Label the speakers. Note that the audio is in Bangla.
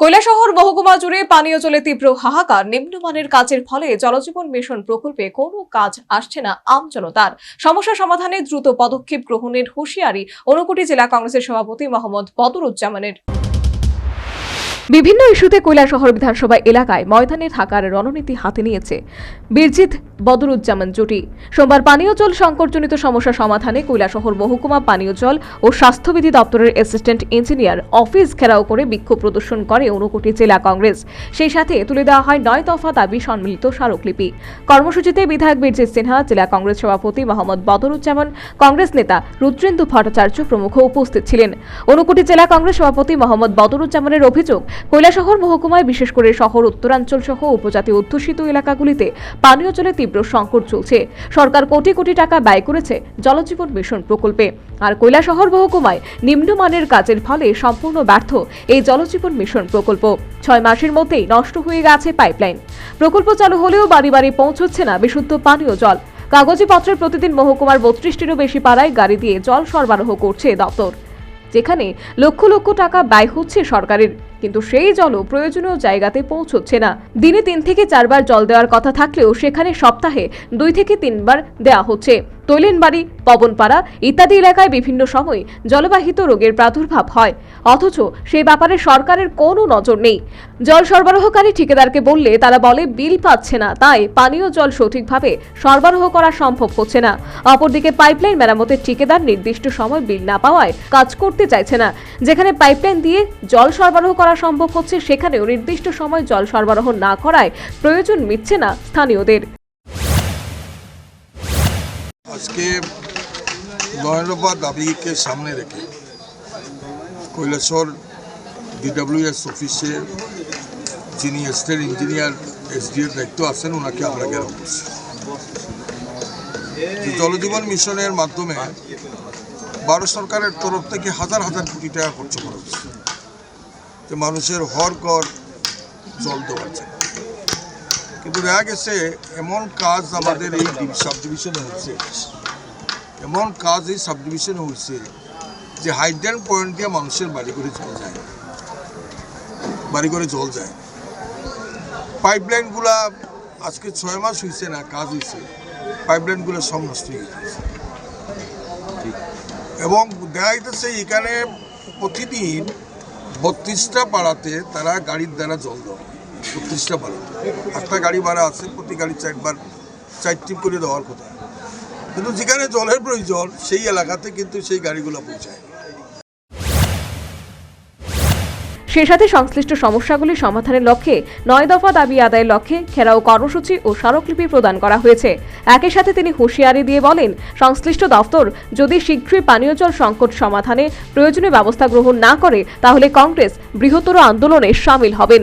Speaker 1: কৈলাসহর মহকুমা জুড়ে পানীয় জলে তীব্র হাহাকার, নিম্নমানের কাজের ফলে জলজীবন মিশন প্রকল্পে কোনো কাজ আসছে না আমজনতার সমস্যা সমাধানে দ্রুত পদক্ষেপ গ্রহণের হুঁশিয়ারি অনুকুটি জেলা কংগ্রেসের সভাপতি মোহাম্মদ বদরুজ্জামানের। বিভিন্ন ইস্যুতে কৈলাসহর বিধানসভা এলাকায় ময়দানে থাকার রণনীতি হাতে নিয়েছে বীরজিৎ বদরুজ্জামান জুটি। সোমবার পানীয় জল সংকটজনিত সমস্যা সমাধানে কৈলাসহর মহকুমা পানীয় জল ও স্বাস্থ্যবিধি দপ্তরের অ্যাসিস্ট্যান্ট ইঞ্জিনিয়ার অফিস ঘেরাও করে বিক্ষোভ প্রদর্শন করে ঊনকোটি জেলা কংগ্রেস। সেই সাথে তুলে দেওয়া হয় নয় দফা দাবি সম্মিলিত স্মারকলিপি। কর্মসূচিতে বিধায়ক বীরজিৎ সিনহা, জেলা কংগ্রেস সভাপতি মোহাম্মদ বদরুজ্জামান, কংগ্রেস নেতা রুদ্রেন্দু ভট্টাচার্য প্রমুখ উপস্থিত ছিলেন। ঊনকোটি জেলা কংগ্রেস সভাপতি মোহাম্মদ বদরুজ্জামানের অভিযোগ কৈলাসহর মহকুমায়, বিশেষ করে শহর উত্তরাঞ্চল সহ উপজাতি অধ্যুষিত এলাকাগুলিতে পানীয় জলে তীব্র সংকট চলছে। সরকার কোটি কোটি টাকা ব্যয় করেছে জলজীবন মিশন প্রকল্পে। আর কৈলাসহর মহকুমায় নিম্নমানের কাজের ফলে সম্পূর্ণ ব্যর্থ এই জলজীবন মিশন প্রকল্প। ছয় মাসের মধ্যেই নষ্ট হয়ে গেছে পাইপলাইন। প্রকল্প চালু হলেও বাড়ি বাড়ি পৌঁছচ্ছে না বিশুদ্ধ পানীয় জল। কাগজি পত্রের প্রতিদিন মহকুমার বত্রিশটিরও বেশি পাড়ায় গাড়ি দিয়ে জল সরবরাহ করছে দপ্তর। যেখানে লক্ষ লক্ষ টাকা ব্যয় হচ্ছে সরকারের। কিন্তু সেই জলও প্রয়োজনীয় জায়গাতে পৌঁছচ্ছে না। দিনে তিন থেকে চারবার জল দেওয়ার কথা থাকলেও সেখানে সপ্তাহে দুই থেকে তিনবার দেওয়া হচ্ছে। তৈলেনবাড়ি, পবনপাড়া ইত্যাদি এলাকায় বিভিন্ন সময় জলবাহিত রোগের প্রাদুর্ভাব হয়। অথচ সেই ব্যাপারে সরকারের কোনো নজর নেই। জল সরবরাহকারী ঠিকাদারকে বললে তারা বলে, বিল পাচ্ছে না। তাই পানীয় জল সঠিকভাবে সরবরাহ করা সম্ভব হচ্ছে না। অপরদিকে পাইপলাইন মেরামতের ঠিকাদার নির্দিষ্ট সময় বিল না পাওয়ায় কাজ করতে চাইছে না। যেখানে পাইপলাইন দিয়ে জল সরবরাহ করা সম্ভব হচ্ছে, সেখানেও নির্দিষ্ট সময় জল সরবরাহ না করায় প্রয়োজন মিটছে না স্থানীয়দের।
Speaker 2: আজকে নয় দাবিকে সামনে রেখে কৈলাসর ডিডাব্লিউএস অফিসে যিনি স্টেট ইঞ্জিনিয়ার এসডিএর দায়িত্ব আছেন, ওনাকে আমরা যে জলজীবন মিশনের মাধ্যমে ভারত সরকারের তরফ থেকে হাজার হাজার কোটি টাকা খরচ করা হচ্ছে। মানুষের হর কর জল দেওয়ার জন্য। কিন্তু দেখা গেছে, এমন কাজ আমাদের এই সাব ডিভিশনে হচ্ছে। এমন কাজ এই সাব ডিভিশনে হচ্ছে যে হাইড্রেন পয়েন্ট দিয়ে মানুষের বাড়ি করে জল যায়। বাড়ি করে জল যায়। পাইপলাইনগুলা আজকে ছয় মাস হয়েছে না, কাজ হয়েছে পাইপলাইনগুলো সব নষ্ট হয়ে গেছে। এবং দেখা যাচ্ছে এখানে প্রতিদিন বত্রিশটা পাড়াতে তারা গাড়ির দ্বারা জল দেওয়া বত্রিশটা পাড়াতে একটা গাড়ি ভাড়া আছে, প্রতি গাড়ি চারবার চার ট্রিপ করে দেওয়ার কথা। কিন্তু যেখানে জলের প্রয়োজন, সেই এলাকাতে কিন্তু সেই গাড়িগুলো পৌঁছায়।
Speaker 1: সে সাথে সংশ্লিষ্ট সমস্যাগুলি সমাধানের লক্ষ্যে নয় দফা দাবি আদায়ের লক্ষ্যে ঘেরাও কর্মসূচি ও স্মারকলিপি প্রদান করা হয়েছে। একই সাথে তিনি হুঁশিয়ারি দিয়ে বলেন, সংশ্লিষ্ট দফতর যদি শীঘ্রই পানীয় জল সংকট সমাধানে প্রয়োজনীয় ব্যবস্থা গ্রহণ না করে, তাহলে কংগ্রেস বৃহত্তর আন্দোলনে সামিল হবেন।